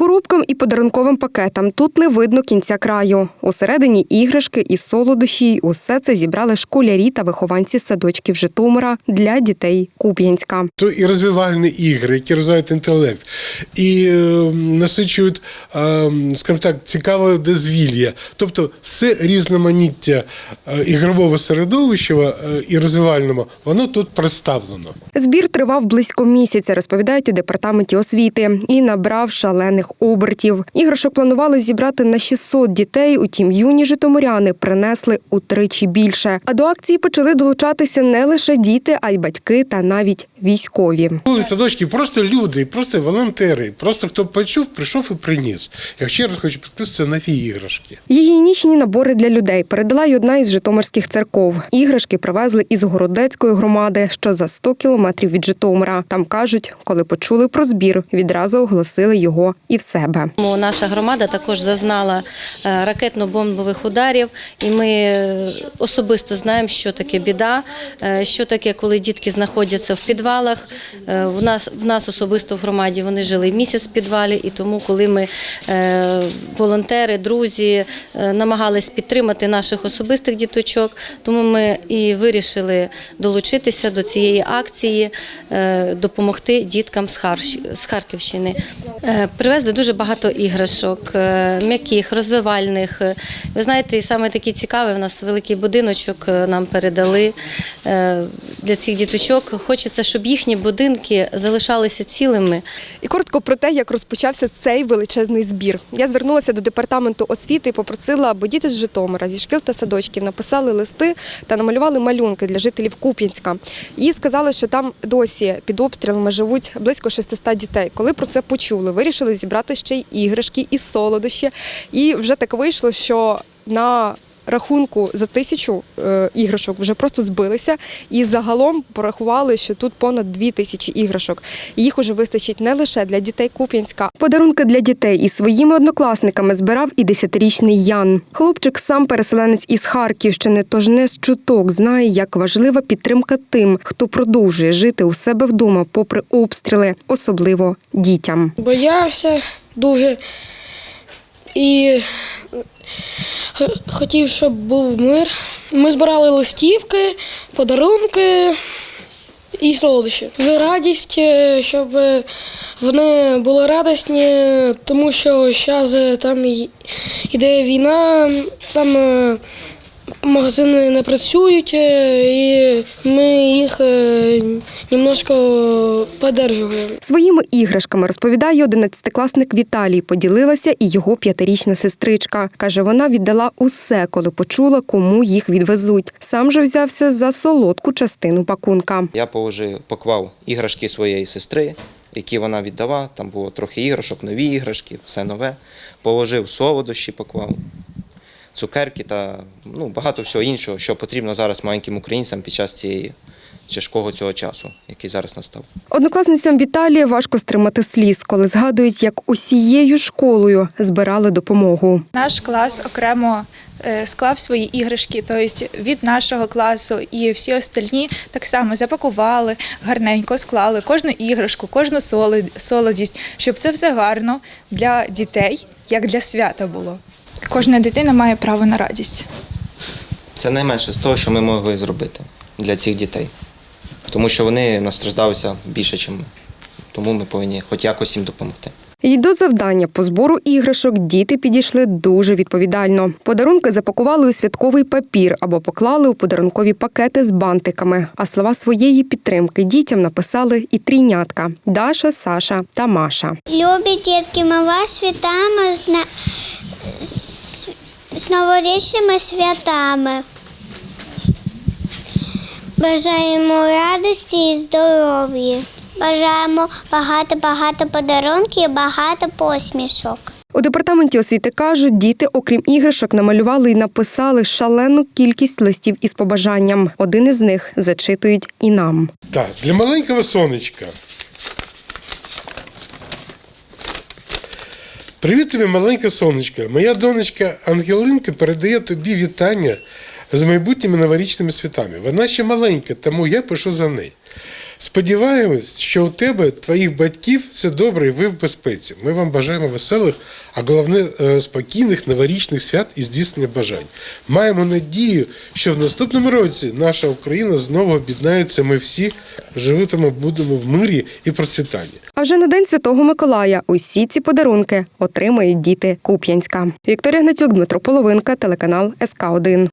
Коробкам і подарунковим пакетам тут не видно кінця краю. Усередині іграшки і солодощі. Усе це зібрали школярі та вихованці садочків Житомира для дітей Куп'янська. То і розвивальні ігри, які розвивають інтелект, і е, насичують, е, скажімо так, цікаве дозвілля. Тобто все різноманіття е, ігрового середовища е, і розвивального, воно тут представлено. Збір тривав близько місяця, розповідають у департаменті освіти, і набрав шалених обертів. Іграшок планували зібрати на 600 дітей. Утім, юні житомиряни принесли утричі більше. А до акції почали долучатися не лише діти, а й батьки та навіть військові. Були садочки просто люди, просто волонтери, просто хто почув, прийшов і приніс. Я ще раз хочу підкреслити, це нові іграшки. Гігієнічні набори для людей передала й одна із житомирських церков. Іграшки привезли із Городецької громади, що за 100 кілометрів від Житомира. Там кажуть, коли почули про збір, відразу оголосили його і в себе. Наша громада також зазнала е, ракетно-бомбових ударів, і ми е, особисто знаємо, що таке біда, е, що таке, коли дітки знаходяться в підвалах. В нас в нас особисто в громаді вони жили місяць в підвалі, і тому, коли ми волонтери, друзі намагались підтримати наших особистих діточок, тому ми і вирішили долучитися до цієї акції, допомогти діткам з Харківщини. Е, Привезли дуже багато іграшок, е, м'яких, розвивальних. Е, Ви знаєте, і саме такі цікаві, в нас великий будиночок е, нам передали для цих діточок. Хочеться, щоб їхні будинки залишалися цілими. І коротко про те, як розпочався цей величезний збір. Я звернулася до департаменту освіти і попросила, аби діти з Житомира зі шкіл та садочків написали листи та намалювали малюнки для жителів Куп'янська. І сказали, що там досі під обстрілами живуть близько 600 дітей. Коли про це почули, вирішили зібрати ще й іграшки і солодощі. І вже так вийшло, що на Рахунку за тисячу е, іграшок вже просто збилися, і загалом порахували, що тут понад дві тисячі іграшок. І їх уже вистачить не лише для дітей Куп'янська. Подарунки для дітей із своїми однокласниками збирав і десятирічний Ян. Хлопчик сам переселенець із Харківщини, тож не з чуток знає, як важлива підтримка тим, хто продовжує жити у себе вдома, попри обстріли, особливо дітям. боявся дуже і хотів, щоб був мир. Ми збирали листівки, подарунки і солодощі. За радість, е, щоб е, вони були радісні, тому що зараз там йде війна, там е, магазини не працюють, е, і ми їх е, немножко подержуємо. Своїми іграшками розповідає одинадцятикласник Віталій. Поділилася і його п'ятирічна сестричка. Каже, вона віддала усе, коли почула, кому їх відвезуть. Сам же взявся за солодку частину пакунка. Я положив, поклав іграшки своєї сестри, які вона віддала. Там було трохи іграшок, нові іграшки, все нове. Положив солодощі, поклав, цукерки та ну, багато всього іншого, що потрібно зараз маленьким українцям під час цієї тяжкого цього часу, який зараз настав. Однокласницям Віталія важко стримати сліз, коли згадують, як усією школою збирали допомогу. Наш клас окремо е, склав свої іграшки, тобто від нашого класу і всі остальні так само запакували, гарненько склали кожну іграшку, кожну солод- солодість, щоб це все гарно для дітей, як для свята було. Кожна дитина має право на радість. Це найменше з того, що ми могли зробити для цих дітей. Тому що вони настраждалися більше, ніж ми. Тому ми повинні хоч якось їм допомогти. І до завдання по збору іграшок діти підійшли дуже відповідально. Подарунки запакували у святковий папір або поклали у подарункові пакети з бантиками. А слова своєї підтримки дітям написали і трійнятка Даша, Саша та Маша. Любі дітки, ми вас вітаємо з, новорічними святами. Бажаємо радості і здоров'я. Бажаємо багато-багато подарунків і багато посмішок. У департаменті освіти кажуть, діти, окрім іграшок, намалювали і написали шалену кількість листів із побажанням. Один із них зачитують і нам. Так, для маленького сонечка. Привіт тобі, маленька сонечка. Моя донечка Ангелинка передає тобі вітання з майбутніми новорічними святами. Вона ще маленька, тому я пишу за неї. Сподіваємось, що у тебе, твоїх батьків, все добре і ви в безпеці. Ми вам бажаємо веселих, а головне е, спокійних новорічних свят і здійснення бажань. Маємо надію, що в наступному році наша Україна знову об'єднається. Ми всі живитимо, будемо в мирі і процвітанні. А вже на День Святого Миколая усі ці подарунки отримають діти Куп'янська. Вікторія Гнатюк, Дмитро Половинка, телеканал СК 1